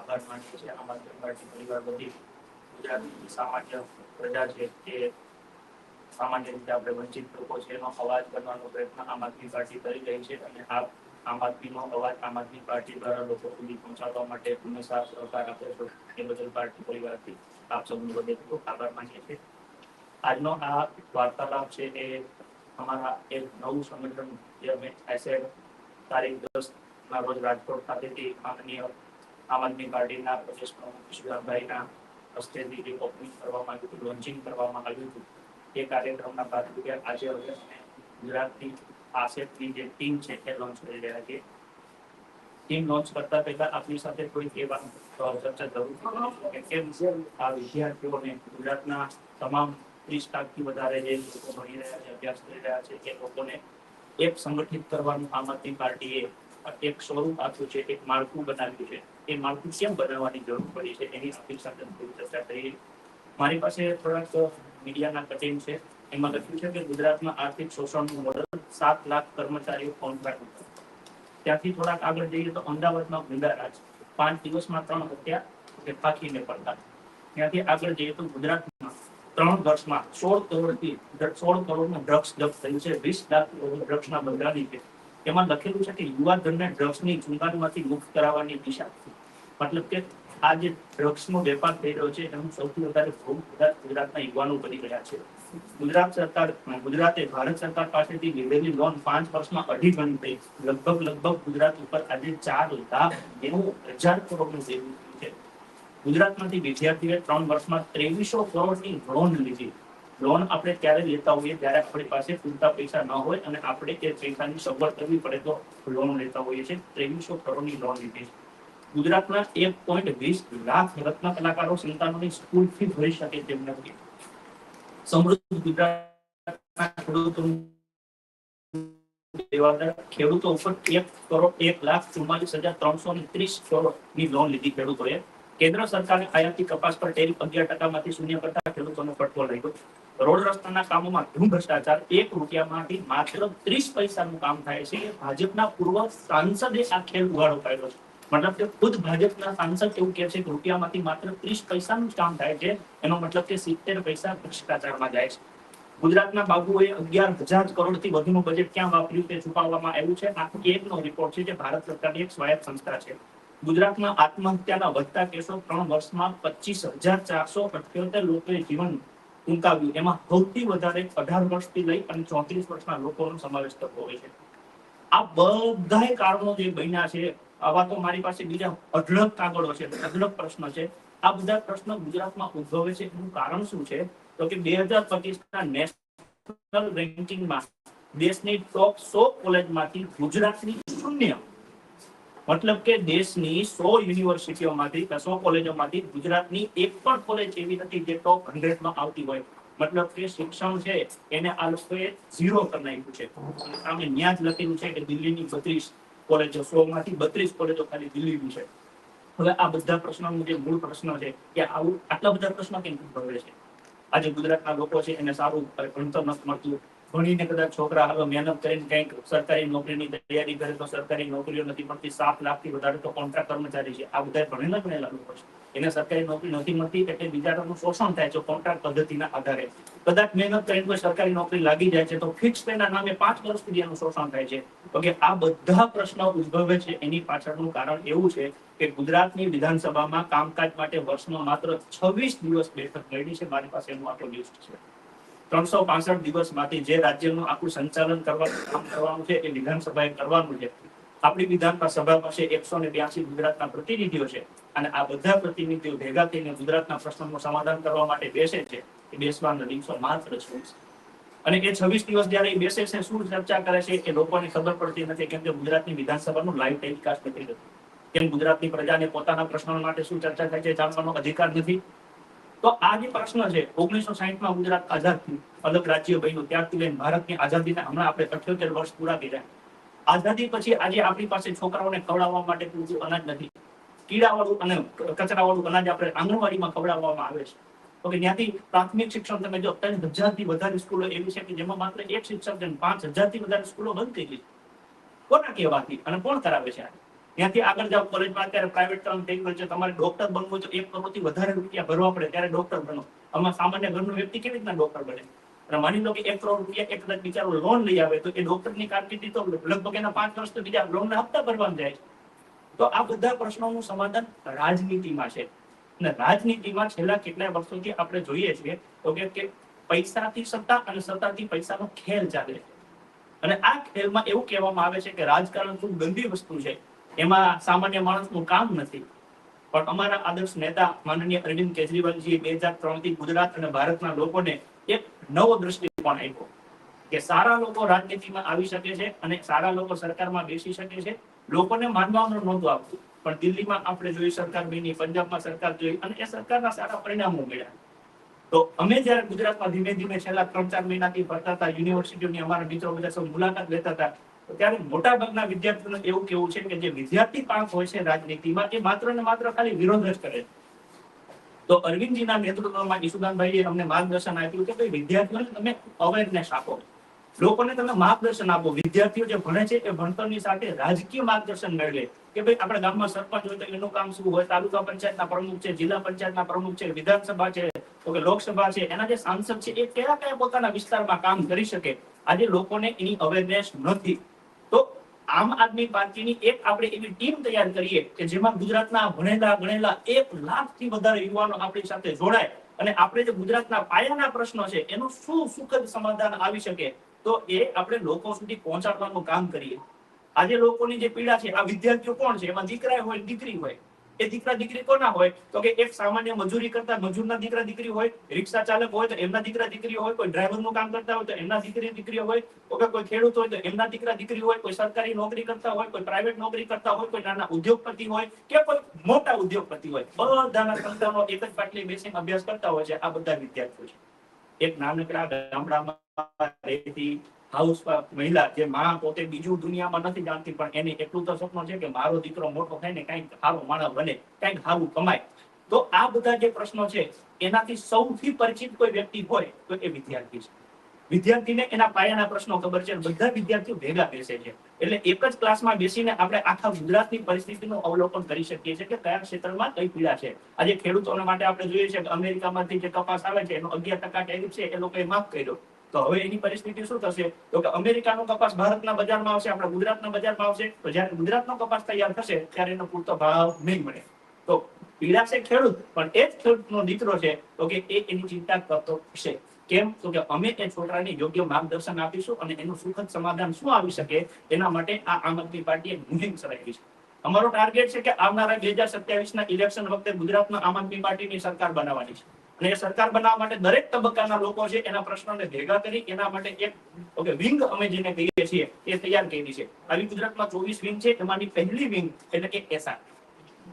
આભાર માનીએ છીએ. આમ પાર્ટી પરિવાર બધી ગુજરાતની સામાન્ય પ્રજા છે એ સામાન્ય રીતે આપણે વંચિત લોકો છે એનો અવાજ કરવાનો પ્રયત્ન આમ આદમી પાર્ટી કરી રહી છે અને આ આમ આદમીનો અવાજ આમ આદમી પાર્ટી દ્વારા લોકો સુધી પહોંચાડવા માટે હંમેશા સહકાર આપે છે. એ બદલ પાર્ટી પરિવારથી આપ સૌનો બધે આભાર માનીએ છીએ. આજનો આ વાર્તાલાપ છે એ અમારા એક નવું સંગઠન જે અમે એસેડ તારીખ દસ ના રોજ રાજકોટ ખાતેથી માનનીય આમ પાર્ટીના પ્રદેશ પ્રમુખ ઈશ્વરભાઈના હસ્તેથી જે ઓપનિંગ કરવામાં આવ્યું હતું લોન્ચિંગ કરવામાં આવ્યું હતું. એ કાર્યક્રમના ભાગરૂપે આજે હવે ગુજરાતની આસેટની જે ટીમ છે એ લોન્ચ કરી રહ્યા છીએ. ટીમ લોન્ચ કરતા પહેલા આપની સાથે કોઈ એ વાત ચર્ચા જરૂર કે કેમ આ વિદ્યાર્થીઓને ગુજરાતના તમામ ત્રીસ લાખથી વધારે જે લોકો ભણી રહ્યા છે, અભ્યાસ કરી રહ્યા છે, એ લોકોને એક સંગઠિત કરવાનું આમ આદમી પાર્ટીએ એક સ્વરૂપ આપ્યું છે, એક માળખું બનાવ્યું છે. એ માળખું કેમ બનાવવાની જરૂર પડી છે એની આપણી સાથે ચર્ચા કરી મારી પાસે થોડાક મીડિયાના કટિંગ છે. એમાં લખ્યું છે કે ગુજરાતમાં આર્થિક શોષણનું મોડલ સાત લાખ કર્મચારીઓ કોન્ટ્રાક્ટ ત્યાંથી થોડાક આગળ જઈએ તો અમદાવાદમાં ગુંડારાજ પાંચ દિવસમાં ત્રણ હત્યા કે ફાંકીને પડતા ત્યાંથી આગળ જઈએ તો ગુજરાતમાં ત્રણ વર્ષમાં સોળ કરોડથી સોળ કરોડનું ડ્રગ્સ જપ્ત થયું છે. વીસ લાખ ડ્રગ્સના બંધારણી છે. એમાં લખેલું છે કે યુવા ધનને ડ્રગ્સની ચુંગાલમાંથી મુક્ત કરાવવાની દિશા. મતલબ કે આ જે ડ્રગ્સનો વેપાર થઈ રહ્યો છે, એનું સૌથી વધારે ભોગ ગુજરાતના યુવાનો બની રહ્યા છે. ગુજરાત સરકાર, ગુજરાતે ભારત સરકાર પાસેથી લીધેલી લોન પાંચ વર્ષમાં અઢી ગણી થઈ. લગભગ લગભગ ગુજરાત ઉપર આજે ચાર લાખ નેવું હજાર કરોડનું દેવું છે. ગુજરાતમાંથી વિદ્યાર્થીઓએ ત્રણ વર્ષમાં ત્રેવીસો કરોડની લોન લીધી. લોન આપણે ત્યારે લેતા હોઈએ? જ્યારે આપણી પાસે પૂરતા પૈસા ન હોય અને આપણે તે પૈસાની સગવડ કરવી પડે તો લોન લેતા હોઈએ છીએ. ત્રેવીસો કરોડની લોન લીધી છે. ગુજરાતના એક પોઈન્ટ વીસ લાખ રત્ન કલાકારો સંતાનોની સ્કૂલ ફી ભરી શકે તેમ નથી સમૃદ્ધ ગુજરાત ખેડૂતોનું ખેડૂતો ઉપર એક કરોડ એક લાખ ચુમ્માલીસ હજાર ત્રણસો ને ત્રીસ કરોડની લોન લીધી ખેડૂતોએ. કેન્દ્ર સરકારે આયાતી કપાસ પર ટેરિફ અગિયાર ટકામાંથી શૂન્ય કરતા ખેડૂતોનો ફટકો લાગ્યો. રોડ રસ્તાના કામોમાં ધૂમ ભ્રષ્ટાચાર, એક રૂપિયામાંથી માત્ર ત્રીસ પૈસાનું કામ થાય છે. ભાજપના પૂર્વ સાંસદે આ ખેલ ઉગાડો પાડ્યો છે. મતલબ કે ખુદ ભાજપના સાંસદ એવું કહે છે કે રૂપિયામાંથી માત્ર ત્રીસ પૈસાનું જ કામ થાય છે. એનો મતલબ કે સિત્તેર પૈસા ભ્રષ્ટાચારમાં જાય છે. ગુજરાતના બાબુએ અગિયાર હજાર કરોડથી વધુનું બજેટ ક્યાં વાપર્યું તે છુપાવવામાં આવ્યું છે? આ કેગનો રિપોર્ટ છે જે ભારત સરકારની એક સ્વાયત્ત સંસ્થા છે. ગુજરાતમાં આત્મહત્યાના વધતા કેસો ત્રણ વર્ષમાં પચીસ હજાર ચારસો અઠ્યોતેર લોકોએ જીવન ટૂંકાવ્યું એમાં સૌથી વધારે અઢાર વર્ષથી લઈ અને ચોત્રીસ વર્ષના લોકોનો સમાવેશ થતો હોય છે. આ બધા કારણો જે બન્યા છે આવા તો મારી પાસે બીજા અઢળક કાગળો છે, અઢળક પ્રશ્ન છે. આ બધા પ્રશ્નો ગુજરાતમાં ઉદ્ભવે છે એનું કારણ શું છે? તો કે બે હજાર પચીસના નેશનલ રેન્કિંગમાં દેશની ટોપ સો કોલેજમાંથી ગુજરાતની શૂન્ય. મતલબ કે દેશની સો યુનિવર્સિટીઓમાંથી કે સો કોલેજોમાંથી ગુજરાતની એક પણ કોલેજ એવી નથી જે ટોપ હંડ્રેડમાં આવતી હોય. મતલબ કે શિક્ષણ છે એને આ લોકોએ ઝીરો કરી નાખ્યું છે. સામે ન્યાજ લખેલું છે કે દિલ્હીની બત્રીસ કોલેજો સો માંથી બત્રીસ કોલેજો ખાલી દિલ્હીની છે. હવે આ બધા પ્રશ્નોનો જે મૂળ પ્રશ્ન છે, કે આવું આટલા બધા પ્રશ્નો કેમ ભવે છે? આજે ગુજરાતના લોકો છે, એને સારું ભણતર નથી મળતું. ભણીને કદાચ છોકરા હાલો મહેનત કરીને કંઈક સરકારી નોકરીની તૈયારી કરે તો સરકારી નોકરીઓ નથી મળતી, સાત લાખથી વધારે તો કોન્ટ્રાક્ટ કર્મચારી છે. આ બધા ભણેલા ભણેલા લોકો છે. એને સરકારી નોકરી નથી મળતી એટલે બિચારાનું શોષણ થાય છે કોન્ટ્રાક્ટ પદ્ધતિના આધારે. કદાચ મહેનત કરીને કોઈ સરકારી નોકરી લાગી જાય છે તો ફિક્સ પેના નામે પાંચ વર્ષ સુધી એનું શોષણ થાય છે. તો આ બધા પ્રશ્નો ઉદ્ભવે છે. એની પાછળનું કારણ એવું છે કે ગુજરાતની વિધાનસભામાં કામકાજ માટે વર્ષમાં માત્ર છવ્વીસ દિવસ બેઠક મળી છે. મારી પાસે એનું આટલો લિસ્ટ છે. ત્રણસો પાસઠ દિવસમાંથી જે રાજ્યનું આખું સંચાલન કરવાનું કામ કરવાનું છે, એ વિધાનસભાએ કરવાનું છે. આપણી વિધાન સભા પાસે એકસો ને બ્યાસી ગુજરાતના પ્રતિનિધિઓ છે અને આ બધા પ્રતિનિધિઓ ભેગા થઈને ગુજરાતના પ્રશ્નોનું સમાધાન કરવા માટે બેસે છે. એ બેસવાના દિવસો માત્ર છે. અને એ છવ્વીસ દિવસ જયારે બેસે છે, શું ચર્ચા કરે છે, એ લોકોને ખબર પડતી નથી કેમ કે ગુજરાતની વિધાનસભાનું લાઈવ ટેલિકાસ્ટ નથી કેમ ગુજરાતની પ્રજાને પોતાના પ્રશ્નો માટે શું ચર્ચા થાય છે જાણવાનો અધિકાર નથી? તો આ જે પ્રશ્ન છે, ઓગણીસો સાહીઠમાં ગુજરાત આઝાદ અલગ રાજ્ય બન્યું, ત્યારથી લઈને ભારતની આઝાદીને હમણાં આપણે અઠ્યોતેર વર્ષ પૂરા કર્યા. આઝાદી પછી આજે આપણી પાસે છોકરાઓને ખવડાવવા માટે પૂરતું અનાજ નથી. કીડાવાળું અને કચરાવાળું અનાજ આપણે આંગણવાડીમાં ખવડાવવામાં આવે છે. તો ત્યાંથી પ્રાથમિક શિક્ષણ તમે જો ત્રણ હજારથી વધારે સ્કૂલો એવી છે કે જેમાં માત્ર એક શિક્ષક પાંચ હજારથી વધારે સ્કૂલો બંધ થઈ ગઈ કોના કહેવાથી અને કોણ કરાવે છે આ? ત્યાંથી આગળ જાઓ કોલેજમાં અત્યારે પ્રાઇવેટ ટર્મ થઈ ગયું છે. તમારે ડોક્ટર બનવું છે એક કરોડથી વધારે રૂપિયા ભરવા પડે ત્યારે ડોક્ટર બનો. આમાં સામાન્ય ઘરનો વ્યક્તિ કેવી રીતના ડોક્ટર બને? અને માની લો કે એક કરોડ રૂપિયા એક કદાચ બિચારો લોન લઈ આવે તો એ ડોક્ટરની કારકિર્દી તો લગભગ એના પાંચ વર્ષ તો બીજા લોનના હપ્તા ભરવામાં જાય તો આ બધા પ્રશ્નોનું સમાધાન રાજનીતિમાં છે. અને રાજનીતિમાં છેલ્લા કેટલાય વર્ષોથી આપણે જોઈએ છીએ તો કે પૈસાથી સત્તા અને સત્તાથી પૈસાનો ખેલ ચાલે છે. અને આ ખેલમાં એવું કહેવામાં આવે છે કે રાજકારણ ખૂબ ગંદી વસ્તુ છે. એમાં સામાન્ય માણસનું કામ નથી. પણ અમારા આદર્શ નેતા માનનીય અરવિંદ કેજરીવાલજી બે હજાર ત્રણથી ગુજરાત અને ભારતના લોકોને એક નવો દ્રષ્ટિકોણ આપ્યો કે સારા લોકો રાજનીતિમાં આવી શકે છે અને સારા લોકો સરકારમાં બેસી શકે છે. લોકોને માનવાનું નહોતું આપતું પણ દિલ્હીમાં આપણે જોઈ સરકાર બની, પંજાબમાં સરકાર જોઈ અને એ સરકારના સારા પરિણામો મળ્યા. તો અમે જ્યારે ગુજરાતમાં ધીમે ધીમે છેલ્લા ત્રણ ચાર મહિનાથી ફરતા હતા, યુનિવર્સિટીઓની અમારા મિત્રો બધા સૌ મુલાકાત લેતા હતા તો ત્યારે મોટા ભાગના વિદ્યાર્થીઓને એવું કેવું છે કે જે વિદ્યાર્થી પાંખ હોય છે રાજનીતિમાં, એ માત્ર ને માત્ર ખાલી વિરોધ જ કરે છે. તો અરવિંદજીના નેતૃત્વમાં ઈશુદાનભાઈએ અમને માર્ગદર્શન આપ્યું કે ભાઈ વિદ્યાર્થીઓને તમે અવેરનેસ આપો. લોકોને તમે માર્ગદર્શન આપો. વિદ્યાર્થીઓ જે ભણે છે એ ભણતરની સાથે રાજકીય માર્ગદર્શન મેળવે. કે ભાઈ આપણા ગામમાં સરપંચ હોય તો એનું કામ શું હોય? તાલુકા પંચાયતના પ્રમુખ છે, જિલ્લા પંચાયતના પ્રમુખ છે, વિધાનસભા છે, તો કે લોકસભા છે. એના જે સાંસદ છે એ કયા કયા પોતાના વિસ્તારમાં કામ કરી શકે? આજે લોકોને એની અવેરનેસ નથી. તો આમ આદમી પાર્ટીની એક આપણે એવી ટીમ તૈયાર કરીએ કે જેમાં ગુજરાતના ભણેલા ગણેલા એક લાખથી વધારે યુવાનો આપણી સાથે જોડાય. અને આપણે જે ગુજરાતના પાયાના પ્રશ્નો છે, એનું શું સુખદ સમાધાન આવી શકે, તો એ આપણે લોકો સુધી પહોંચાડવાનું કામ કરીએ. આજે લોકોની જે પીડા છે, આ વિદ્યાર્થીઓ કોણ છે? એમાં દીકરા હોય દીકરી હોય. એ દીકરા દીકરી કોના હોય? તો કે એક સામાન્ય મજૂરી કરતા મજૂરના દીકરા દીકરી હોય, રિક્ષા ચાલક હોય તો એમના દીકરા દીકરી હોય, કોઈ ડ્રાઈવરનું કામ કરતા હોય તો એમના દીકરી દીકરી હોય, તો કે કોઈ ખેડૂત હોય તો એમના દીકરા દીકરી હોય, કોઈ સરકારી નોકરી કરતા હોય, કોઈ પ્રાઇવેટ નોકરી કરતા હોય, કોઈ નાના ઉદ્યોગપતિ હોય કે કોઈ મોટા ઉદ્યોગપતિ હોય. બધાના સંતાનો એક જ પાટલી બેસીને અભ્યાસ કરતા હોય છે આ બધા વિદ્યાર્થીઓ છે. એક નાનકડા ગામડામાં રહેતી હાઉસ મહિલા જે માં પોતે બીજું દુનિયામાં નથી જાણતી, પણ એને એટલું તો સપનું છે કે મારો દીકરો મોટો થાય ને કંઈક સારો માણસ બને, કંઈક સારું કમાય. તો આ બધા જે પ્રશ્નો છે, એનાથી સૌથી પરિચિત કોઈ વ્યક્તિ હોય તો એ વિદ્યાર્થી છે. વિદ્યાર્થીને એના પાયાના પ્રશ્નો ખબર છે બધા વિદ્યાર્થીઓ ભેગા બેસે છે. એટલે એક જ ક્લાસમાં બેસીને આપણે આખા ગુજરાતની પરિસ્થિતિનું અવલોકન કરી શકીએ છીએ કે કયા ક્ષેત્રમાં કઈ પીડા છે. આજે ખેડૂતોના માટે આપણે જોઈએ છે કે અમેરિકામાંથી જે કપાસ આવે છે, એનો અગિયાર ટકા ટેરિફ છે, એ લોકોએ માફ કર્યો. તો હવે એની પરિસ્થિતિ શું થશે? તો કે અમેરિકાનો કપાસ ભારતના બજારમાં આવશે, આપણા ગુજરાતના બજારમાં આવશે. તો જ્યારે ગુજરાતનો કપાસ તૈયાર થશે, ત્યારે એનો પૂરતો ભાવ નહીં મળે. તો પીડાશે ખેડૂત, પણ એ જ ખેડૂતનો દીકરો છે, તો કે એ એની ચિંતા કરતો છે કેમ? તો કે અમે એ છોકરાને યોગ્ય માર્ગદર્શન આપીશું અને એનું સુખદ સમાધાન શું આવી શકે? એના માટે આ આમ આદમી પાર્ટીએ મુહિમ ચલાવી છે. અમારો ટાર્ગેટ છે કે આવનારા બે હજાર સત્યાવીસ ના ઇલેક્શન વખતે ગુજરાતમાં આમ આદમી પાર્ટીની સરકાર બનાવવાની છે. અને સરકાર બનાવવા માટે દરેક તબક્કાના લોકો છે, એના પ્રશ્નોને ભેગા કરી, એના માટે એક, ઓકે, વિંગ અમે જેને કહીએ છીએ, એ તૈયાર કરી છે. આવી ગુજરાતમાં ચોવીસ વિંગ છે, એમાંની પહેલી વિંગ એટલે કે એસઆર.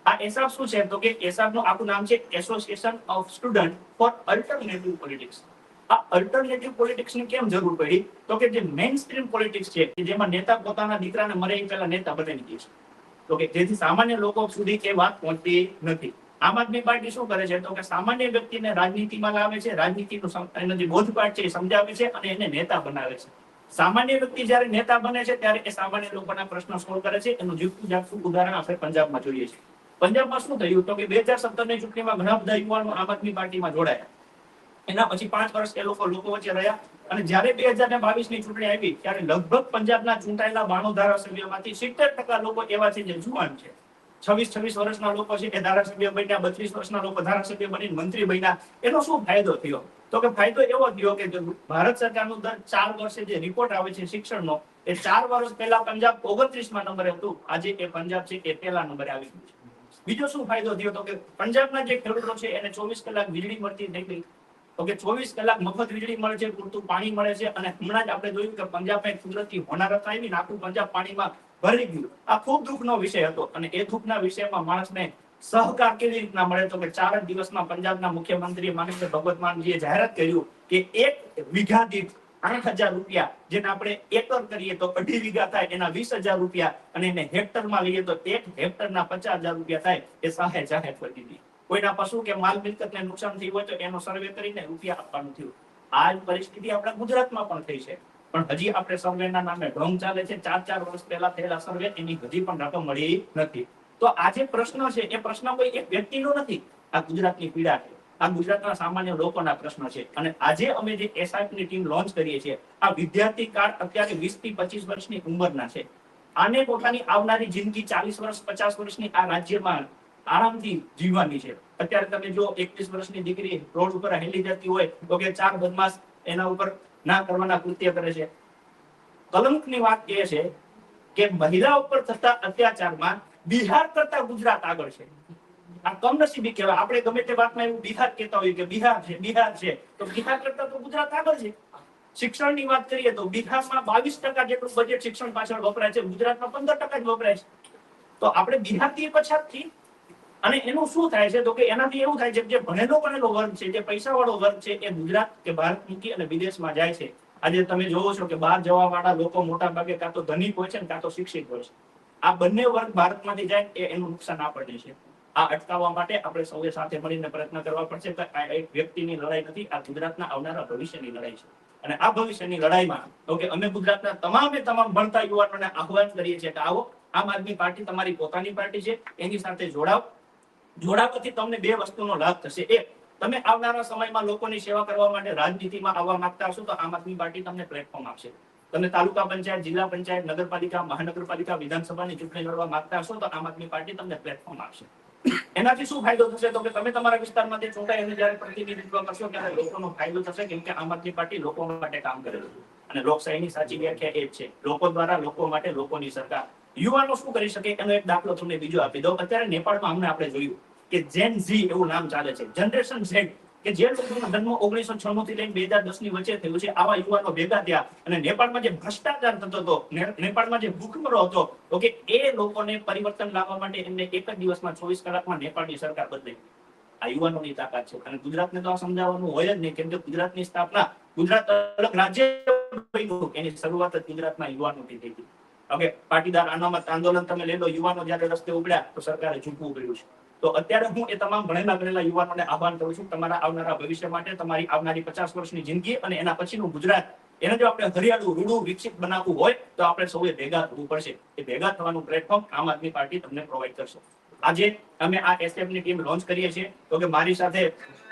આ એસાબ શું છે? તો કે એસાબનું આખું નામ છે association of student for alternative politics આ અલ્ટરનેટિવ પોલિટિક્સની કેમ જરૂર પડી? તો કે જે મેઇન સ્ટ્રીમ પોલિટિક્સ છે, કે જેમાં નેતા પોતાના દીકરાને મરે એ પહેલા નેતા બનાવી દે છે. તો કે જેથી સામાન્ય લોકો સુધી એ વાત પહોંચતી નથી. આમ આદમી પાર્ટી શું કરે છે? તો કે સામાન્ય વ્યક્તિને રાજનીતિમાં લાવે છે, રાજનીતિનું સમ- એનો જે બોધપાઠ છે એ સમજાવે છે અને એને નેતા બનાવે છે. સામાન્ય વ્યક્તિ જયારે નેતા બને છે ત્યારે એ સામાન્ય લોકોના પ્રશ્નો સોલ્વ કરે છે. એનું જીવતું જાગતું ઉદાહરણ આપણે પંજાબમાં જોઈએ છીએ પંજાબમાં શું થયું? તો કે બે હજાર સત્તરની ચૂંટણીમાં ઘણા બધા યુવાનો આમ આદમી પાર્ટીમાં જોડાયા. એના પછી પાંચ વર્ષ એ લોકો લોકો વચ્ચે રહ્યા અને જયારે બે હજાર ને બાવીસની ચૂંટણી આવી, ત્યારે લગભગ પંજાબના ચૂંટાયેલા બાણું ધારાસભ્યોમાંથી સિત્તેર ટકા લોકો એવા છે જે જુવાન છે. છવ્વીસ છવ્વીસ વર્ષના લોકો છે એ ધારાસભ્ય બન્યા, બત્રીસ વર્ષના લોકો ધારાસભ્ય બનીને મંત્રી બન્યા, એનો શું ફાયદો થયો? તો કે ફાયદો એવો થયો કે ભારત સરકારનું દર ચાર વર્ષે જે રિપોર્ટ આવે છે શિક્ષણનો, એ ચાર વર્ષ પહેલા પંજાબ ઓગણત્રીસમાં નંબરે હતું, આજે એ પંજાબ છે એ પહેલા નંબરે આવી ગયું છે. બીજો શું ફાયદો થયો? તો કે પંજાબના જે ખેડૂતો છે એને ચોવીસ કલાક વીજળી મળતી થઈ ગઈ. તો કે ચોવીસ કલાક મફત વીજળી મળે છે, પૂરતું પાણી મળે છે અને હમણાં જ આપણે જોયું કે પંજાબમાં એક કુદરતી હોનારત આવી ને આખું પંજાબ પાણીમાં ભરી ગયું આ ખૂબ દુઃખનો વિષય હતો અને એ દુઃખના વિષયમાં માણસને સહકાર કેવી રીતના મળે તો કે ચાર દિવસમાં પંજાબના મુખ્યમંત્રી માનીય ભગવત માનજીએ જાહેરાત કર્યું કે એક વીઘા દીઠ આઠ હજાર રૂપિયા જેને આપણે એકર કરીએ તો અઢી વીઘા થાય, એના વીસ હજાર રૂપિયા અને એને હેક્ટરમાં લઈએ તો એક હેક્ટરના પચાસ હજાર રૂપિયા થાય, એ સહાય જાહેર કરી દીધી. કોઈના પશુ કે માલ મિલકતને નુકસાન થયું હોય તો એનો સર્વે કરીને રૂપિયા આપવાનું થયું. આ પરિસ્થિતિ આપણા ગુજરાતમાં પણ થઈ છે. પણ હજી આપણે સર્વેના નામે ભ્રમ ચાલે છે. ચાર ચાર વર્ષ પહેલા થયેલા સર્વે એની હજી પણ રકમ મળી નથી. તો આ જે પ્રશ્ન છે, એ પ્રશ્ન કોઈ એક વ્યક્તિનો નથી. આ ગુજરાતની પીડા છે. આ ગુજરાતના સામાન્ય લોકોના પ્રશ્ન છે. અને આજે અમે જે એસઆઈપી ની ટીમ લોન્ચ કરીએ છીએ, આ વિદ્યાર્થી કાર્ડ અત્યારે વીસથી પચીસ વર્ષની ઉંમરના છે. આને પોતાની આવનારી જિંદગી ચાલીસ વર્ષ, પચાસ વર્ષની આ રાજ્યમાં આરામથી જીવવાની છે. અત્યારે તમે જો એકવીસ વર્ષની દીકરી રોડ ઉપર હેલી જતી હોય, તો કે ચાર બદમાશ એના ઉપર ના કરવાના કૃત્ય કરે છે. કલંકની વાત એ છે કે મહિલા ઉપર થતા અત્યાચારમાં બિહાર કરતા ગુજરાત આગળ છે. આ કમનસીબી કહેવાય. આપણે ગમે તે વાતમાં એવું બિહાર કહેતા હોઈએ કે બિહાર છે બિહાર છે, તો બિહાર કરતા તો ગુજરાત આગળ છે. શિક્ષણની વાત કરીએ તો બિહારમાં બાવીસ ટકા જેટલું બજેટ શિક્ષણ પાછળ વપરાય છે, ગુજરાતમાં પંદર ટકા જ વપરાય છે. તો આપણે બિહારથી પછાતથી અને એનું શું થાય છે? તો કે એનાથી એવું થાય છે જે ભણેલો ભણેલો વર્ગ છે, જે પૈસાવાળો વર્ગ છે, એ ગુજરાત કે ભારત મૂકી અને વિદેશમાં જાય છે. આજે તમે જોવો છો કે બહાર જવા વાળા લોકો મોટા ભાગે કાં તો ધનિક હોય છે ને કાં તો શિક્ષિત હોય છે. આ બંને વર્ગ ભારતમાંથી જાય એ એનું નુકસાન આપણને છે. આ અટકાવવા માટે આપણે સૌએ સાથે મળીને પ્રયત્ન કરવા પડશે કે આ એક વ્યક્તિની લડાઈ નથી, આ ગુજરાતના આવનારા ભવિષ્યની લડાઈ છે. અને આ ભવિષ્યની લડાઈમાં, તો કે અમે ગુજરાતના તમામે તમામ ભણતા યુવાનોને આહ્વાન કરીએ છીએ કે આવો, આમ આદમી પાર્ટી તમારી પોતાની પાર્ટી છે, એની સાથે જોડાવ જોડાવાથી તમને બે વસ્તુનો લાભ થશે. એક, તમે આવનારા સમયમાં લોકોની સેવા કરવા માટે રાજનીતિમાં આવવા માંગતા હશો તો આમ આદમી પાર્ટી તમને પ્લેટફોર્મ આપશે. તમે તાલુકા પંચાયત, જિલ્લા પંચાયત, નગરપાલિકા, મહાનગરપાલિકા, વિધાનસભાની ચૂંટણી લડવા માંગતા હશો તો આમ આદમી પાર્ટી તમને પ્લેટફોર્મ આપશે. એનાથી શું ફાયદો થશે? તો કે તમે તમારા વિસ્તારમાંથી ચૂંટાઈ જ્યારે પ્રતિનિધિત્વ કરશો ત્યારે લોકોનો ફાયદો થશે કેમ કે આમ આદમી પાર્ટી લોકો માટે કામ કરેલું અને લોકશાહીની સાચી વ્યાખ્યા એ જ છે. લોકો દ્વારા લોકો માટે લોકોની સરકાર. યુવાનો શું કરી શકે? એનો એક દાખલો તમને બીજો આપી દો અત્યારે નેપાળમાં હમણાં આપણે જોયું. કે જેન ઝી એવું નામ ચાલે છે. જનરેશન ઝેડ કે જે લોકોનો જન્મ ઓગણીસો છન્નું થી લઈને બે હજાર દસની વચ્ચે થયું છે, આવા યુવાનો ભેગા થયા. અને નેપાળમાં જે ભ્રષ્ટાચાર થતો હતો નેપાળમાં જે ભૂખમરો હતો, તો એ લોકોને પરિવર્તન લાવવા માટે એમને એક જ દિવસમાં ચોવીસ કલાકમાં નેપાળની સરકાર બદલાઈ. આ યુવાનોની તાકાત છે. અને ગુજરાતને તો આ સમજાવવાનું હોય જ નહીં, કેમ કે ગુજરાતની સ્થાપના ગુજરાત અલગ રાજ્ય એની શરૂઆત જ ગુજરાતના યુવાનોથી થઈ હતી હવે પાટીદાર અનામત આંદોલન તમે લઈ લો, યુવાનો જ્યારે રસ્તે ઉગડ્યા તો સરકારે ઝૂકવું પડ્યું છે. તો અત્યારે હું એ તમામ ભણેલા ગણેલા યુવાનોને આહવાન કરું છું, તમારા આવનારા ભવિષ્ય માટે, તમારી આવનારી પચાસ વર્ષની જિંદગી અને એના પછીનું ગુજરાત. એને જો આપણે હરિયાળું, રૂડું, વિકસિત બનાવવું હોય, તો આપણે સૌએ ભેગા થવું પડશે. એ ભેગા થવાનું પ્લેટફોર્મ આમ આદમી પાર્ટી તમને પ્રોવાઈડ કરશે. આજે અમે આ એસએફની ટીમ લોન્ચ કરીએ છીએ. તો કે મારી સાથે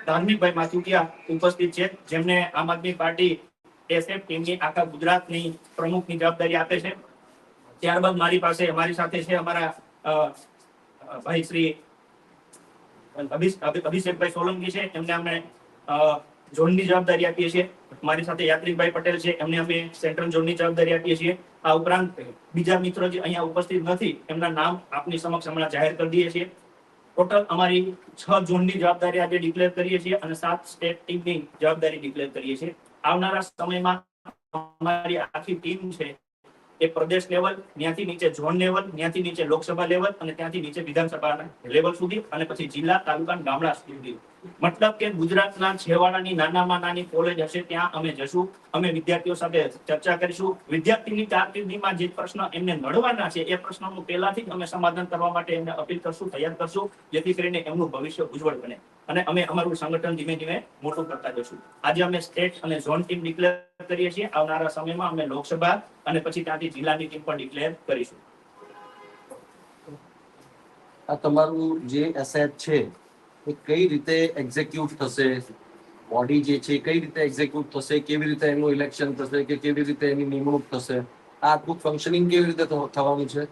ધાર્મિકભાઈ માથુકિયા ઉપસ્થિત છે, જેમને આમ આદમી પાર્ટી એસએફ ટીમની આખા ગુજરાતની પ્રમુખની જવાબદારી આપે છે. ત્યારબાદ મારી પાસે અમારી સાથે છે અમારા ભાઈ શ્રી અભિષેકભાઈ સોલંકી છે એમને અમે અ, ઝોનની જવાબદારી આપીએ છીએ. મારી સાથે યાત્રિકભાઈ પટેલ છે એમને અમે સેન્ટ્રલ ઝોનની જવાબદારી આપીએ છીએ. આ ઉપરાંત બીજા મિત્રો જે અહીંયા ઉપસ્થિત નથી એમના નામ આપની સમક્ષ હમણાં જાહેર કરી દઈએ છીએ. ટોટલ અમારી છ ઝોનની જવાબદારી આજે ડિક્લેર કરીએ છીએ અને સાત સ્ટેટ ટીમની જવાબદારી ડિક્લેર કરીએ છીએ. આવનારા સમયમાં અમારી આખી ટીમ છે એ પ્રદેશ લેવલ ત્યાંથી નીચે ઝોન લેવલ ત્યાંથી નીચે લોકસભા લેવલ અને ત્યાંથી નીચે વિધાનસભાના લેવલ સુધી અને પછી જિલ્લા, તાલુકા ગામડા સુધી. મતલબ કે ગુજરાતના છેવાડાની નાનામાં નાની કોલેજ હશે, ત્યાં અમે જશું. અમે વિદ્યાર્થીઓ સાથે ચર્ચા કરીશું. વિદ્યાર્થીની કારકિર્દીમાં જે પ્રશ્ન એમને નડવાના છે, એ પ્રશ્નોનું પહેલાથી અમે સમાધાન કરવા માટે એમને અપીલ કરશું, તૈયાર કરશું, જેથી કરીને એમનું ભવિષ્ય ઉજ્જવળ બને. અને અમે અમારું સંગઠન ધીમે ધીમે મોટું કરતા જશું આજે અમે સ્ટેટ અને ઝોન ટીમ ડિક્લેર કરીએ છીએ. આવનારા સમયમાં અમે લોકસભા અને પછી ત્યાંથી જિલ્લાની ટીમ પણ ડિક્લેર કરીશું. આ તમારું જે એસેટ છે એ કઈ રીતે એક્ઝિક્યુટ થશે? બોડી જે છે, કઈ રીતે એક્ઝિક્યુટ થશે? કેવી રીતે એનું ઇલેક્શન થશે કે કેવી રીતે એની નિમણૂક થશે? આ આખું ફંક્શનિંગ કેવી રીતે થવાનું છે?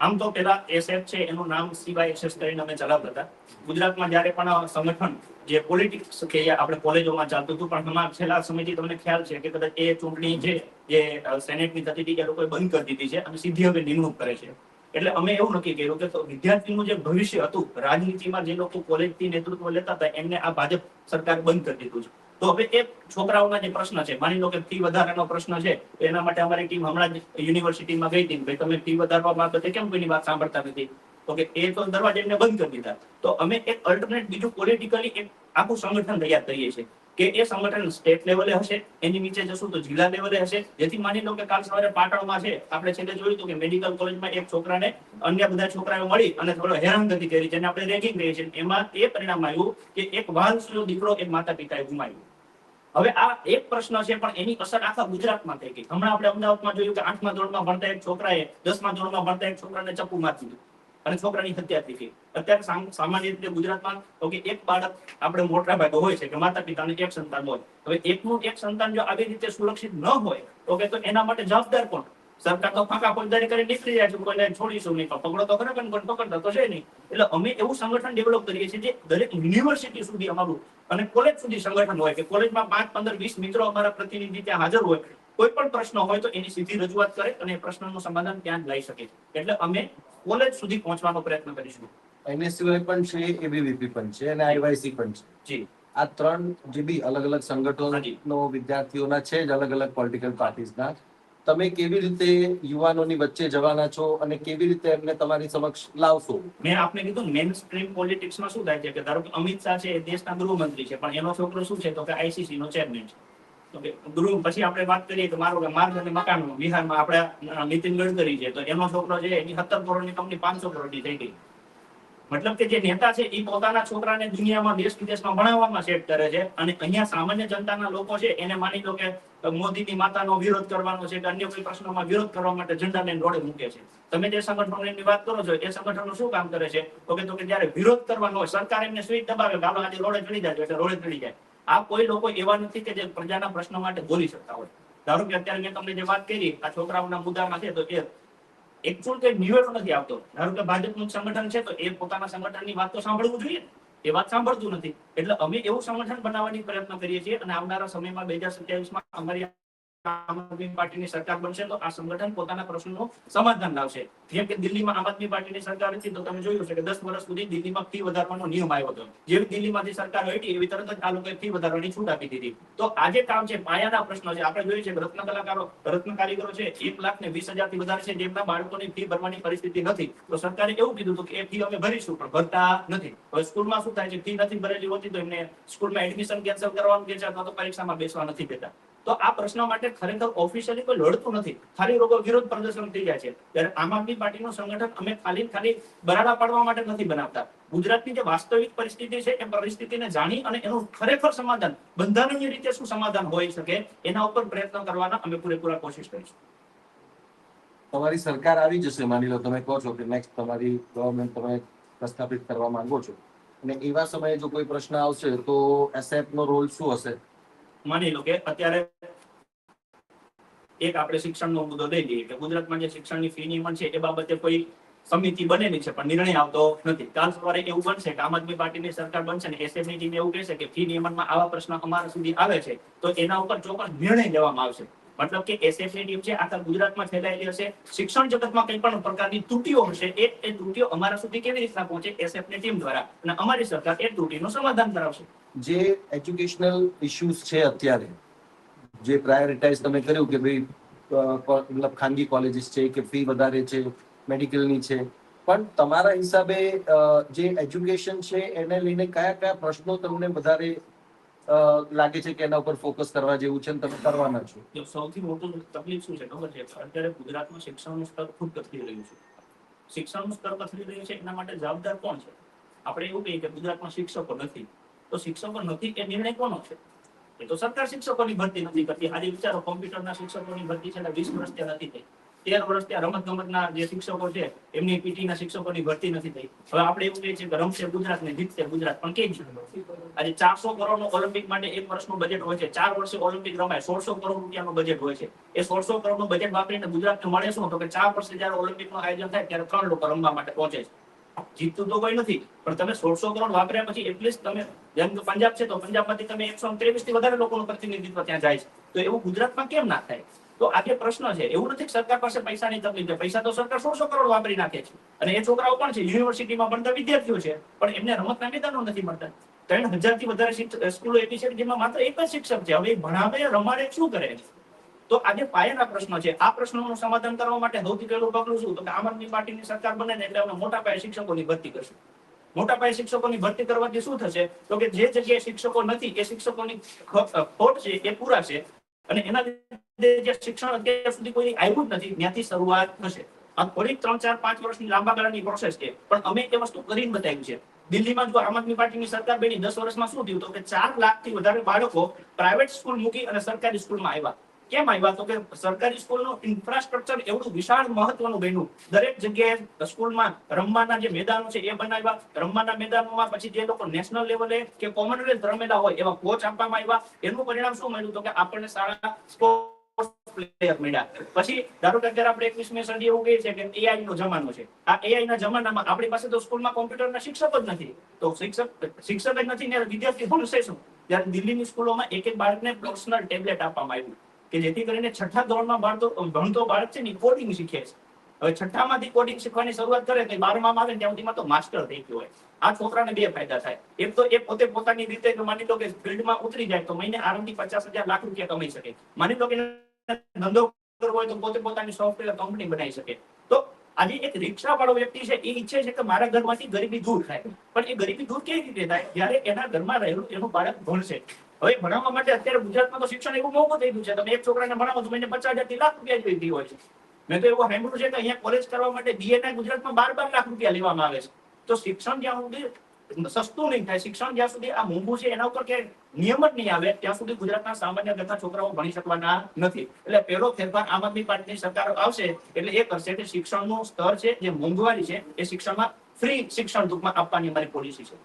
આમ તો પેલા એસએફ છે, એનું નામ સીવાય એસએસ કરીને અમે ચલાવતા હતા. ગુજરાતમાં જ્યારે પણ સંગઠન, જે પોલિટિક્સ કે આપણે કોલેજોમાં ચાલતું હતું, પણ હમણાં છેલ્લા સમયથી તમને ખ્યાલ છે કે કદાચ એ ચૂંટણી છે જે સેનેટની થતી હતી, એ લોકોએ બંધ કરી દીધી છે અને સીધી હવે નિમણૂક કરે છે. એટલે અમે એવું નક્કી કર્યું કે વિદ્યાર્થીનું જે ભવિષ્ય હતું, રાજનીતિમાં જે લોકો કોલેજથી નેતૃત્વ લેતા હતા, એમને આ ભાજપ સરકાર બંધ કરી દીધું છે. તો હવે એ છોકરાઓના જે પ્રશ્ન છે, માની લો કે ફી વધારાનો પ્રશ્ન છે એના માટે અમારી ટીમ હમણાં જ યુનિવર્સિટીમાં ગઈ હતી. ભાઈ, તમે ફી વધારવા માંગો તો કેમ કોઈની વાત સાંભળતા નથી? તો કે એ તો દરવાજા એમને બંધ કરી દીધા. તો અમે એક અલ્ટરનેટ બીજું પોલિટિકલી એક આખું સંગઠન તૈયાર કરીએ છીએ. કે એ સંગઠન સ્ટેટ લેવલે હશે, એની નીચે જશું તો જિલ્લા લેવલે હશે. જેથી માની લો કે કાલ સવારે પાટણમાં છે, આપણે છેલ્લે જોયું કે મેડિકલ કોલેજમાં એક છોકરાને અન્ય બધા છોકરાઓ મળી અને થોડો હેરાનગતિ કરી જેને આપણે રેગિંગ કહીએ છીએ. એમાં એ પરિણામ આવ્યું કે એક વાલસનો દીકરો એક માતા પિતાએ ગુમાવ્યું. હવે આ એક પ્રશ્ન છે, પણ એની અસર આખા ગુજરાતમાં થઈ ગઈ. હમણાં આપણે અમદાવાદમાં જોયું કે આઠમા ધોરણમાં ભણતા એક છોકરાએ દસમા ધોરણમાં ભણતા એક છોકરાને ચપ્પુ મારી દીધું. અને છોકરાની હત્યા થઈ ગઈ. અત્યારે સામાન્ય રીતે ગુજરાતમાં તો કે એક બાળક આપણે મોટા ભાગે હોય છે કે માતા પિતાને એક સંતાન હોય. હવે એકનું એક સંતાન જો આવી રીતે સુરક્ષિત ન હોય, તો કે તો એના માટે જવાબદાર કોણ? સરકાર તો ફાંકા ફોજદારી કરી નીકળી જાય છે, કોઈને છોડીશું નહીં પકડો તો ખરા, પણ પકડતા તો છે નહીં. એટલે અમે એવું સંગઠન ડેવલપ કરીએ છીએ જે દરેક યુનિવર્સિટી સુધી અમારું અને કોલેજ સુધી સંગઠન હોય કે કોલેજમાં પાંચ, પંદર, વીસ મિત્રો અમારા પ્રતિનિધિ ત્યાં હાજર હોય કોઈ પણ પ્રશ્ન હોય તો એની સીધી રજૂઆત કરે અને એ પ્રશ્નનું સમાધાન ત્યાં લઈ શકે એટલે અમે કોલેજ સુધી પહોંચવાનો પ્રયત્ન કરીશું. એનએસયુઆઈ પણ છે એબીવીપી પણ છે અને આઈવાયસી પણ છે. જી. આ ત્રણ જે બી અલગ અલગ. સંગઠનો વિદ્યાર્થીઓના છે જ અલગ અલગ પોલિટિકલ પાર્ટીઝના તમે કેવી રીતે યુવાનોની વચ્ચે જવાના છો અને કેવી રીતે એમને તમારી સમક્ષ લાવશો? મેં આપને કીધું મેન સ્ટ્રીમ પોલિટિક્સમાં શું થાય છે કે ધારો કે અમિત શાહ છે એ દેશના ગૃહમંત્રી છે પણ એનો છોકરો શું છે તો કે આઈસીસી નો ચેરમેન છે. ગૃહ પછી આપણે વાત કરીએ કે મારો માર્ગ અને મકાન બિહારમાં આપણે નીતિન ગડકરી છે, તો એનો છોકરો છે, એની સત્તર કરોડની કંપની પાંચસો કરોડની થઈ ગઈ. મતલબ કે જે નેતા છે એ પોતાના છોકરાને દુનિયામાં દેશ વિદેશમાં ભણાવવામાં સેટ કરે છે અને અહીંયા સામાન્ય જનતાના લોકો છે, એને માની લો કે મોદીની માતાનો વિરોધ કરવાનો છે કે અન્ય કોઈ પ્રશ્નોમાં વિરોધ કરવા માટે ઝંડા લઈને રોડે મૂકે છે. તમે જે સંગઠનોની વાત કરો છો, એ સંગઠનો શું કામ કરે છે? તો કે તો કે જયારે વિરોધ કરવાનો હોય, સરકાર એમને સ્વીચ દબાવે કે આજે રોડે ચડી જાય એટલે રોડે ચડી જાય. આ કોઈ લોકો એવા નથી કે જે પ્રજાના પ્રશ્નો માટે બોલી શકતા હોય. ધારો કે અત્યારે મેં તમને જે વાત કરી, આ છોકરાઓના મુદ્દામાં છે, તો એ એકચુઅલ કઈ નિવેડો નથી આવતો. ધારો કે ભાજપનું સંગઠન છે, તો એ પોતાના સંગઠનની વાત તો સાંભળવું જોઈએ એ વાત સાંભળતું નથી. એટલે અમે એવું સંગઠન બનાવવાની પ્રયત્ન કરીએ છીએ અને આવનારા સમયમાં બે હજાર સત્યાવીસમાં અમારી આમ આદમી પાર્ટીની સરકાર બનશે તો આ સંગઠન પોતાના પ્રશ્નોનું સમાધાન લાવશે. જેમ કે દિલ્હીમાં આમ આદમી પાર્ટીની સરકાર હતી તો તમે જોયું છે કે દસ વર્ષ સુધી દિલ્હીમાં ફી વધારવાનો નિયમ આવ્યો હતો. જેવી દિલ્હીમાંથી સરકાર હટી એવી તરત જ આ લોકોએ ફી વધારવાની છૂટ આપી દીધી. તો આજે કામ છે પાયાના પ્રશ્નો છે, આપણે જોયું છે કે રત્ન કલાકારો, રત્ન કારીગરો છે, એક લાખ ને વીસ હજારથી વધારે છે, જેમના બાળકોની ફી ભરવાની પરિસ્થિતિ નથી. તો સરકારે એવું કીધું હતું કે એ ફી અમે ભરીશું, પણ ભરતા નથી. હવે સ્કૂલમાં શું થાય છે? ફી નથી ભરેલી હોતી તો એમને સ્કૂલમાં એડમિશન કેન્સલ કરવાનું કે છે અથવા તો પરીક્ષામાં બેસવા નથી દેતા. તો આ પ્રશ્ન માટે ખરેખર ઓફિશિયલી કોઈ લડતું નથી. ખાલી લોકો વિરોધ પ્રદર્શન થઈ જાય છે. ત્યારે આમ આદમી પાર્ટીનું સંગઠન અમે ખાલી ખાલી બરાડા પાડવા માટે નથી બનાવતા. ગુજરાતની જે વાસ્તવિક પરિસ્થિતિ છે, એ પરિસ્થિતિને જાણી અને એનું ખરેખર સમાધાન, બંધારણીય રીતે શું સમાધાન હોઈ શકે, એના ઉપર પ્રયત્ન કરવાના અમે પૂરેપૂરા કોશિશ કરીશું. તમારી સરકાર આવી જશે, માની લો તમે કહો છો કે નેક્સ્ટ તમારી ગવર્મેન્ટ તમે પ્રસ્થાપિત કરવા માંગો છો. અને એવા સમયે જો કોઈ પ્રશ્ન આવશે તો એસએફ નો રોલ શું હશે? માની લો કે અત્યારે એક આપણે શિક્ષણનો મુદ્દો લઈ લઈએ કે ગુજરાતમાં જે શિક્ષણની ફી નિયમન છે એ બાબતે કોઈ સમિતિ બનેલી છે, પણ નિર્ણય આવતો નથી. કાલ સવારે એવું બનશે કે આમ આદમી પાર્ટીની સરકાર બનશે ને એસએફની ટીમ એવું કહેશે કે ફી નિયમનમાં આવા પ્રશ્ન અમારા સુધી આવે છે, તો એના ઉપર ચોક્કસ નિર્ણય લેવામાં આવશે. મતલબ કે એસએફએ ટીમ છે, આખા ગુજરાતમાં ફેલાયેલી હશે. શિક્ષણ જગતમાં કંઈ પણ પ્રકારની ત્રુટીઓ હશે, એ એ ત્રુટીઓ અમારા સુધી કેવી રીતના પહોંચે? એસએફની ટીમ દ્વારા. અને અમારી સરકાર એ ત્રુટીનું સમાધાન કરાવશે. જે એજ્યુકેશનલ ઇશ્યુઝ છે અત્યારે, જે પ્રાયોરિટાઇઝ તમે કર્યું કે ભાઈ મતલબ ખાનગી કોલેજીસ છે કે ફી વધારે છે, મેડિકલની છે. પણ તમારા હિસાબે જે એજ્યુકેશન છે, એને લઈને કયા કયા પ્રશ્નો તમને વધારે લાગે છે કે એના ઉપર ફોકસ કરવા જેવું છે તમે કરવાના છો? સૌથી મોટું તકલીફ શું છે? ખબર છે? અત્યારે ગુજરાતમાં શિક્ષણનું સ્તર ખૂબ કથળી રહ્યું છે. શિક્ષણનું સ્તર કથળી રહ્યું છે એના માટે જવાબદાર કોણ છે? આપણે એવું કહીએ કે ગુજરાતમાં શિક્ષકો નથી. તો શિક્ષકો નથી એ નિર્ણય કોનો છે? એ તો સરકાર શિક્ષકોની ભરતી નથી કરતી. આજે વિચારો, કોમ્પ્યુટરના શિક્ષકોની ભરતી છે વીસ વર્ષ ત્યાં નથી થઈ. તેર વર્ષ ત્યાં રમત ગમતના જે શિક્ષકો છે, એમની પીટીના શિક્ષકોની ભરતી નથી થઈ. હવે આપણે એવું કહીએ છીએ કે રમશે ગુજરાત ને જીતશે ગુજરાત, પણ કેમ આજે ચારસો કરોડનું ઓલિમ્પિક માટે એક વર્ષનું બજેટ હોય છે. ચાર વર્ષે ઓલિમ્પિક રમાય, સોળસો કરોડ રૂપિયાનું બજેટ હોય છે. એ સોળસો કરોડનું બજેટ વાપરીને ગુજરાતને મળે શું? તો કે ચાર વર્ષે જયારે ઓલિમ્પિકનું આયોજન થાય ત્યારે ત્રણ લોકો રમવા માટે પહોંચે છે. જીતતું તો કોઈ નથી, પણ તમે સોળસો કરોડ વાપર્યા પછી એટલીસ્ટ તમે, જેમ કે પંજાબ છે, તો પંજાબમાંથી તમે એકસો ત્રેવીસથી વધારે લોકોનું પ્રતિનિધિત્વ ત્યાં જાય છે. તો એવું ગુજરાતમાં કેમ ના થાય? તો આ જે પ્રશ્ન છે. એવું નથી કે સરકાર પાસે પૈસાની તકલીફ છે. પૈસા તો સરકાર સોળસો કરોડ વાપરી નાખે છે. અને એ છોકરાઓ પણ છે. યુનિવર્સિટીમાં ભણતા વિદ્યાર્થીઓ છે. પણ એમને રમતના મેદાનો નથી મળતા. ત્રણ હજારથી વધારે સ્કૂલો એવી છે જેમાં માત્ર એક જ શિક્ષક છે. હવે ભણાવે, રમાડે, શું કરે છે? તો આજે પાયાના પ્રશ્નો છે. આ પ્રશ્નોનું સમાધાન કરવા માટે સૌથી પહેલું પગલું શું? તો કે આમ આદમી પાર્ટીની સરકાર બને ને એટલે અમે મોટા પાયે શિક્ષકોની ભરતી કરશું. મોટા પાયે શિક્ષકોની ભરતી કરવાથી શું થશે? તો કે જે જગ્યાએ શિક્ષકો નથી, એ શિક્ષકોની ખોટ છે, એ પૂરાશે અને એના લીધે જે શિક્ષણ અત્યાર સુધી કોઈ આવ્યું જ નથી, ત્યાંથી શરૂઆત થશે. આ થોડીક ત્રણ, ચાર, પાંચ વર્ષની લાંબા ગાળાની પ્રોસેસ છે. પણ અમે એ વસ્તુ કરીને બતાવ્યું છે. દિલ્હીમાં જો આમ આદમી પાર્ટીની સરકાર બની, દસ વર્ષમાં શું થયું? તો કે ચાર લાખથી વધારે બાળકો પ્રાઇવેટ સ્કૂલ મૂકી અને સરકારી સ્કૂલમાં આવ્યા. કેમ આવ્યા તો કે સરકારી સ્કૂલનું ઇન્ફ્રાસ્ટ્રક્ચર એવડું વિશાળ મહત્વનું બન્યું. દરેક જગ્યાએ સ્કૂલમાં રમવાના જે મેદાનો છે એ બનાવ્યા. રમવાના મેદાનોમાં પછી જે લોકો નેશનલ લેવલે કે કોમનવેલ્થ રમેલા હોય એવા કોચ આપવામાં આવ્યા. એનું પરિણામ શું મળ્યું તો કે આપણને સારા મળ્યા. પછી ધારો કે અત્યારે આપણે એકવીસમી સદી એવું કહીએ છીએ કે એઆઈ નો જમાનો છે. આ એઆઈ ના જમાનામાં આપણી પાસે તો સ્કૂલમાં કોમ્પ્યુટરના શિક્ષક જ નથી. તો શિક્ષક શિક્ષક જ નથી ને વિદ્યાર્થી ભણશે શું? ત્યારે દિલ્હીની સ્કૂલોમાં એક એક બાળકને પર્સનલ ટેબ્લેટ આપવામાં આવ્યું. કે જેથી કરીને છઠ્ઠા ધોરણમાં ભણતો ભણતો બાળક છે ને કોડિંગ શીખે છે. હવે છઠ્ઠામાંથી કોડિંગ શીખવાની શરૂઆત કરે તો બારમામાં આવે ને ત્યાં સુધીમાં તો માસ્ટર થઈ ગયો હોય. આ છોકરાને બે ફાયદા થાય. એક તો એ પોતે પોતાની રીતે માની લો કે ફિલ્ડમાં ઉતરી જાય તો મહિને આરામથી પચાસ હજાર લાખ રૂપિયા કમાઈ શકે. માની લો કે ધંધો કરવો હોય તો પોતે પોતાની સોફ્ટવેર કંપની બનાવી શકે. તો આજે એક રિક્ષા વાળો વ્યક્તિ છે, એ ઈચ્છે છે કે મારા ઘરમાંથી ગરીબી દૂર થાય. પણ એ ગરીબી દૂર કેવી રીતે થાય? જયારે એના ઘરમાં રહેલું એનું બાળક ભણશે. હવે ભણાવવા માટે અત્યારે ગુજરાતમાં તો શિક્ષણ એવું મોંઘું થઈ ગયું છે. તમે એક છોકરાને ભણાવો તો મહિને પચાસ હજારથી લાખ રૂપિયા fee હોય છે. મેં તો એવું સાંભળ્યું છે કે અહીંયા કોલેજ કરવા માટે બીએ ના ગુજરાતમાં બાર બાર લાખ રૂપિયા લેવામાં આવે છે. તો શિક્ષણ જ્યાં સુધી સસ્તું નહીં થાય, શિક્ષણ જ્યાં સુધી આ મોંઘું છે એના ઉપર કે નિયમ જ નહીં આવે, ત્યાં સુધી ગુજરાતના સામાન્ય ઘરના છોકરાઓ ભણી શકવાના નથી. એટલે પહેલો ફેરફાર આમ આદમી પાર્ટીની સરકાર આવશે, એટલે એ કરશે કે શિક્ષણનું સ્તર છે, જે મોંઘવારી છે, એ શિક્ષણમાં ફ્રી શિક્ષણ ટૂંકમાં આપવાની અમારી પોલિસી છે.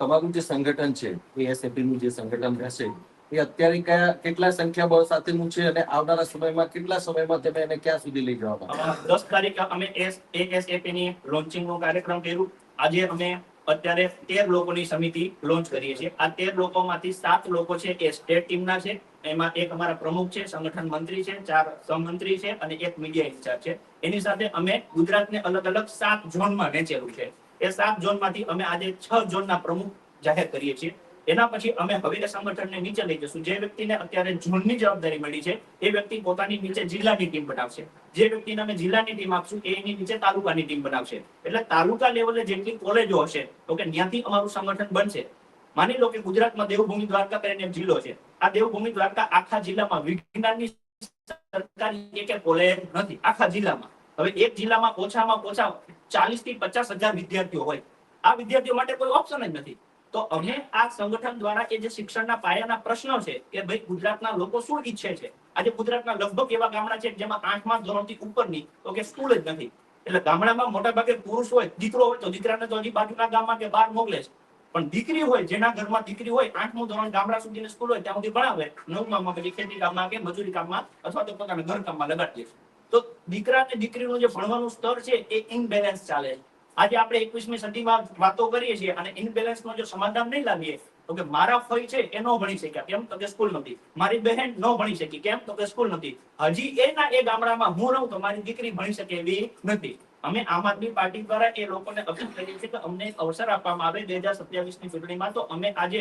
તમારું જે સંગઠન છે એએસએપીનું જે સંગઠન રહેશે, એ અત્યારે કયા, કેટલા સંખ્યાબળ સાથેનું છે અને આવનારા સમયમાં કેટલા સમયમાં તમે એને ક્યાં સુધી લઈ જવા દસ તારીખે અમે એએસએપી નો કાર્યક્રમ કર્યું. આજે અમે અત્યારે તેર લોકોની સમિતિ લોન્ચ કરીએ છીએ. આ તેર લોકોમાંથી સાત લોકો છે એ સ્ટેટ ટીમના છે. એમાં એક અમારા પ્રમુખ છે, સંગઠન મંત્રી છે, ચાર સહમંત્રી છે અને એક મીડિયા ઇન્ચાર્જ છે. એની સાથે અમે ગુજરાતને અલગ અલગ સાત ઝોનમાં વહેંચેલું છે. એ સાત ઝોનમાંથી અમે આજે છ ઝોનના પ્રમુખ જાહેર કરીએ છીએ. એના પછી અમે હવે સંગઠનને નીચે લઈ જશું. જે વ્યક્તિને અત્યારે ઝોનની જવાબદારી મળી છે, એ વ્યક્તિ પોતાની નીચે જિલ્લાની ટીમ બનાવશે. જે વ્યક્તિને અમે જિલ્લાની ટીમ આપશું એની નીચે તાલુકાની ટીમ બનાવશે. એટલે તાલુકા લેવલે જેટલી કોલેજો હશે, તો કે ત્યાંથી અમારું સંગઠન બનશે. માની લો કે ગુજરાતમાં દેવભૂમિ દ્વારકા કરીને જિલ્લો છે. આ દેવભૂમિ દ્વારકા આખા જિલ્લામાં વિજ્ઞાનની સરકારી કોલેજ નથી, આખા જિલ્લામાં. હવે એક જિલ્લામાં ઓછામાં ઓછા ચાલીસથી પચાસ હજાર વિદ્યાર્થીઓ હોય. આ વિદ્યાર્થીઓ માટે કોઈ ઓપ્શન જ નથી. તો અમે આ સંગઠન દ્વારા એ જે શિક્ષણના પાયાના પ્રશ્નો છે કે ભાઈ ગુજરાતના લોકો શું ઈચ્છે છે? આજે ગુજરાતના લગભગ એવા ગામડા છે જેમાં આઠમા ધોરણથી ઉપરની તો કે સ્કૂલ જ નથી. એટલે ગામડામાં મોટા ભાગે પુરુષ હોય, દીકરો હોય, તો દીકરાને તો હજી બાજુના ગામમાં કે બહાર મોકલે છે. પણ દીકરી હોય, જેના ઘરમાં દીકરી હોય, આઠમું ધોરણ ગામડા સુધીની સ્કૂલ હોય, ત્યાં સુધી ભણાવે નવમામાં પછી ખેતી કામમાં કે મજૂરી કામમાં અથવા તો પોતાના ઘર કામમાં લગાડીએ છે. તો દીકરા અને દીકરીનું જે ભણવાનું સ્તર છે એ ઇનબેલેન્સ ચાલે આજે આપણે એકવીસમી સદીમાં વાતો કરીએ છીએ અને ઇનબેલેન્સ નો જો સમાધાન નહીં લાવીએ, તો કે મારા ફઈ છે એ ન ભણી શક્યા. કેમ? તો કે સ્કૂલ નથી. મારી બહેન ન ભણી શકી. કેમ? તો કે સ્કૂલ નથી. હજી એના એ ગામડામાં હું રહું તો મારી દીકરી ભણી શકે એવી નથી. અમે આમ આદમી પાર્ટી દ્વારા એ લોકોને અપીલ કરીએ છીએ કે અમને અવસર આપવામાં આવે બે હજાર સત્યાવીસની ચૂંટણીમાં. તો અમે આજે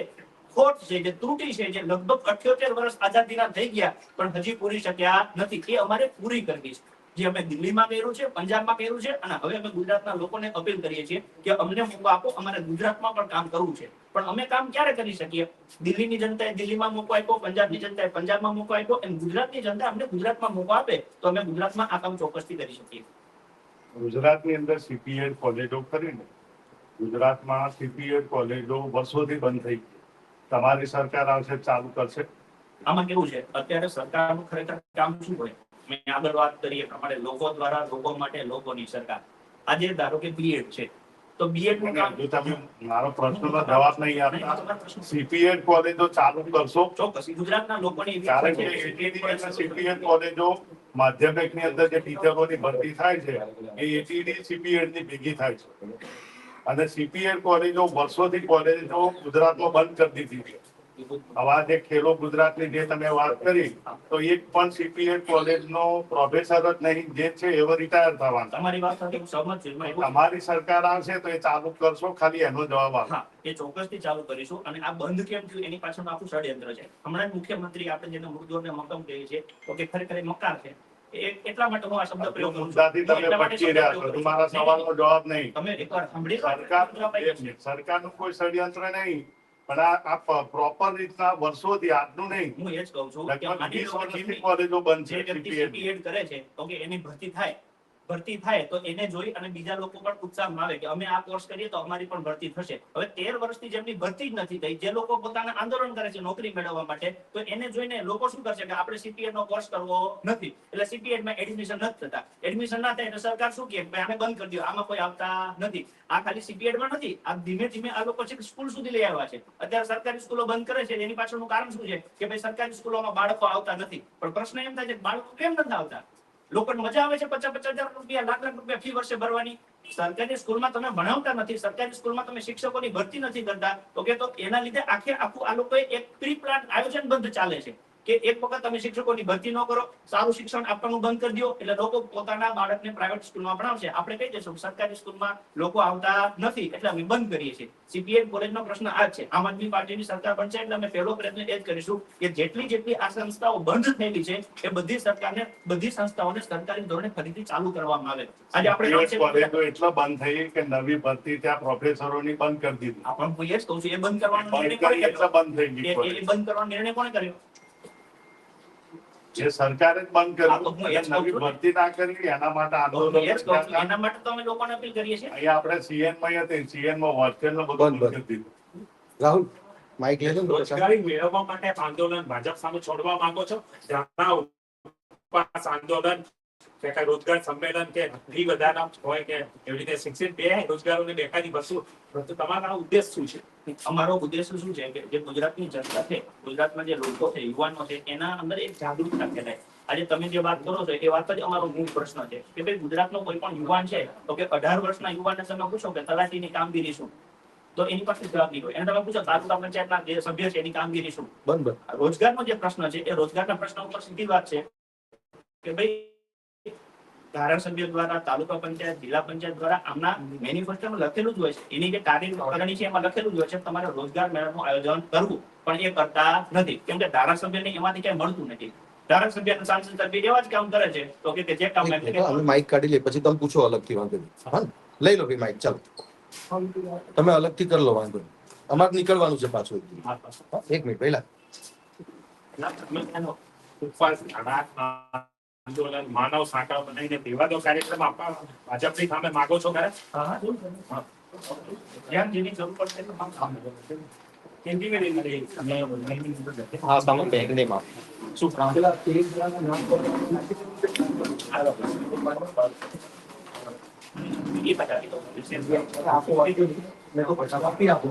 ખોટ છે, જે ત્રુટી છે, જે લગભગ અઠ્યોતેર વર્ષ આઝાદીના થઈ ગયા, પણ હજી પૂરી શક્યા નથી. એ અમારે પૂરી કરવી છે. જે અમે દિલ્હીમાં કર્યું છે, પંજાબમાં કર્યું છે, અને હવે અમે ગુજરાતના લોકોને અપીલ કરીએ છીએ કે અમને મોકો આપો, અમારે ગુજરાતમાં પણ કામ કરવું છે. પણ અમે કામ ક્યારે કરી શકીએ? દિલ્હીની જનતાએ દિલ્હીમાં મોકો આપ્યો, પંજાબની જનતાએ પંજાબમાં મોકો આપ્યો એમ ગુજરાતની જનતા અમને ગુજરાતમાં મોકો આપે, તો અમે ગુજરાતમાં આ કામ ચોક્કસથી કરી શકીએ. ગુજરાતની અંદર સીપીએડ કોલેજો કરીને ગુજરાતમાં સીપીએડ કોલેજો વર્ષોથી બંધ થઈ તમારી સરકાર આવશે ચાલુ કરશે. આમાં કેવું છે? અત્યારે સરકારનું ખરેખર કામ શું હોય? મેં આગળ વાત કરીએ પ્રમાણે લોકો દ્વારા લોકો માટે લોકોની સરકાર. આજે ધારો કે બીએડ છે તો બીએડનું કામ જો તમે મારો પ્રશ્નનો જવાબ નહીં આપતા સીપીએડ કોલેજો ચાલુ કરશો. ચોક્કસ ગુજરાતના લોકોની કારણ કે સીપીએડ કોલેજો માધ્યમિકની અંદર જે ટીચરોની ભરતી થાય છે એ એટીડી સીપીએડની ભેગી થાય છે. અને સીપીએ કોલેજો વર્ષોથી કોલેજો ગુજરાતમાં બંધ કરી દીધી છે. આવા જે ખેલો ગુજરાતની જે તમે વાત કરી તો એક પણ સીપીએ કોલેજનો પ્રોફેસર જ નહીં જે છે એવો રિટાયર થવાનો. તમારી વાત સાથે હું સહમત છું તમારી સરકાર આવશે તો એ ચાલુ કરશો ખાલી એનો જવાબ હા એ ચોક્કસથી ચાલુ કરીશું અને આ બંધ કેમ થયું? એની પાછળનું આખું ષડયંત્ર છે. હમણાં મુખ્યમંત્રી આપણે જેને મૃદુ અને મક્કમ કહીએ છીએ તો કે ખરેખર એ મક્કાર છે. એટલા માટે હું આ શબ્દ પ્રયોગ કરું છું. તમે એટલા માટે ભટકી શબ્દ રહ્યા છો. તમારા સવાલનો જવાબ નહીં. તમે એકવાર સાંભળી સરકાર સરકારનું કોઈ ષડયંત્ર નહીં. પણ આ પ્રોપર રીતના વર્ષોથી આજનું નહીં. હું એ જ કહું છું કે માની લો વર્ષથી વર્ષથી કોલેજો બંધ છે કરે છે તો કે એની ભરતી થાય. ભરતી થાય તો એને જોઈ અને બીજા લોકો પણ ઉત્સાહમાં આવે કે અમે આ કોર્સ કરીએ તો અમારી પણ ભરતી થશે. હવે તેર વર્ષથી જેમની ભરતી જ નથી થઈ, જે લોકો પોતાના આંદોલન કરે છે નોકરી મેળવવા માટે, તો એને જોઈને લોકો શું કરશે કે આપણે સીપીએડ નો કોર્સ કરવો નથી. એટલે સીપીએડ એડમિશન નથી થતા. એડમિશન ના થાય એટલે સરકાર શું કહે ભાઈ આને બંધ કરી દો આમાં કોઈ આવતા નથી. આ ખાલી સીપીએડમાં નથી, આ ધીમે ધીમે આ લોકો છે સ્કૂલ સુધી લઈ આવ્યા છે. અત્યારે સરકારી સ્કૂલો બંધ કરે છે, એની પાછળનું કારણ શું છે? કે ભાઈ સરકારી સ્કૂલોમાં બાળકો આવતા નથી. પણ પ્રશ્ન એમ થાય છે બાળકો કેમ નથી આવતા? લોકોને મજા આવે છે પચાસ પચાસ હજાર રૂપિયા, લાખ લાખ રૂપિયા ફી વર્ષે ભરવાની. સરકારી સ્કૂલમાં તમે ભણાવતા નથી, સરકારી સ્કૂલમાં તમે શિક્ષકોની ભરતી નથી કરતા. તો કે તો એના લીધે આખે આખું આ લોકોએ એક પ્રી પ્લાન આયોજન બંધ ચાલે છે. કે એક વખત તમે શિક્ષકોની ભરતી ન કરો સારું શિક્ષણ આપવાનું બંધ કરી દો એટલે લોકો પોતાના બાળકને પ્રાઇવેટ સ્કૂલમાં ભણાવશે. આપણે કહી દઈશું સરકારી સ્કૂલમાં લોકો આવતા નથી એટલે અમે બંધ કરીએ છીએ. સીપીએમ કોલેજનો પ્રશ્ન આ છે. આમ આદમી પાર્ટીની સરકાર બનશે એટલે અમે પહેલો પ્રયત્ન એ જ કરીશું કે જેટલી જેટલી આ સંસ્થાઓ બંધ થયેલી છે એ બધી સરકારને બધી સંસ્થાઓને સરકારી ધોરણે ફરીથી ચાલુ કરવામાં આવે. આજે આપણે કોલેજો એટલા બંધ થઈ કે નવી ભરતી ત્યાં પ્રોફેસરોની બંધ કરી દીધી. આપણે હું એ જ કહું છું એ બંધ કરવાનો નિર્ણય બંધ કોણે કર્યો? એ. બંધ કરવાનો નિર્ણય કોણે કર્યો? જે સરકારે જ બંધ કર્યું નવી ભરતી ના કરી એના માટે આંદોલન એના માટે તો અમે લોકોને અપીલ કરીએ છીએ. અહીંયા આપણે સીએનમાં હતી સીએનમાં હોસ્ટેલ નો બધું બંધ, કરી દીધું. રાહુલ માઇક લઈ લો રોજગારી મેળવવા માટે આંદોલન ભાજપ સામે છોડવા માંગો છો? ધરણા ઉપવાસ આંદોલન કે રોજગાર સંમેલન કે ફી વધારા હોય કે એવી રીતે શિક્ષિત બે રોજગારોને બેકારી ભરશું તો તમારા ઉદ્દેશ શું છે? અમારો ઉદ્દેશ શું છે કે જે ગુજરાતની જનતા છે ગુજરાતમાં જે લોકો છે યુવાનો છે એના અંદર એક જાગૃતતા ફેલાય. આજે તમે જે વાત કરો છો એ વાત જ અમારો મૂળ પ્રશ્ન છે કે ભાઈ ગુજરાતનો કોઈ પણ યુવાન છે તો કે અઢાર વર્ષના યુવાનને તમે પૂછો કે તલાટીની કામગીરી શું? તો એની પાસે જવાબ નહીં હોય. એને તમે પૂછો તાલુકા પંચાયતના જે સભ્ય છે એની કામગીરી શું? બંધ. રોજગારનો જે પ્રશ્ન છે એ રોજગારના પ્રશ્ન ઉપર સીધી વાત છે કે ભાઈ ધારાસભ્ય દ્વારા તાલુકા પંચાયત જિલ્લા પંચાયત દ્વારા આમના મેનિફેસ્ટોમાં લખેલું જ હોય છે. એની જે કાર્યકારિણી છે એમાં લખેલું જ હોય છે તમારે રોજગાર મેળાનું આયોજન કરવું પણ એ કરતા નથી. કેમ કે ધારાસભ્યને એમાંથી ક્યાંય મળતું નથી. ધારાસભ્ય અને સાંસદ સભ્ય એવા જ કામ કરે છે. તો કે કે જે કામ એક મિનિટ, અમે માઇક કાઢી લઈએ પછી તમે પૂછો અલગથી વાંધો નહીં. લઈ લો ભાઈ માઇક ચાલો. તમે અલગથી કરી લો વાંધો અમારે નીકળવાનું છે પાછું એક મિનિટ. પહેલા. આંદોલન માનવ સાંકળ બનાવીને વિવાદો કાર્યક્રમ આપવા ભાજપની સામે માગો છો ખરા? જેની જરૂર પડશે એનું કામ સામે કરશે. કેમ કે એની અંદર એક અમે હા માફ શું એ બતાવી દો. મેં તો પૈસા આપી આપો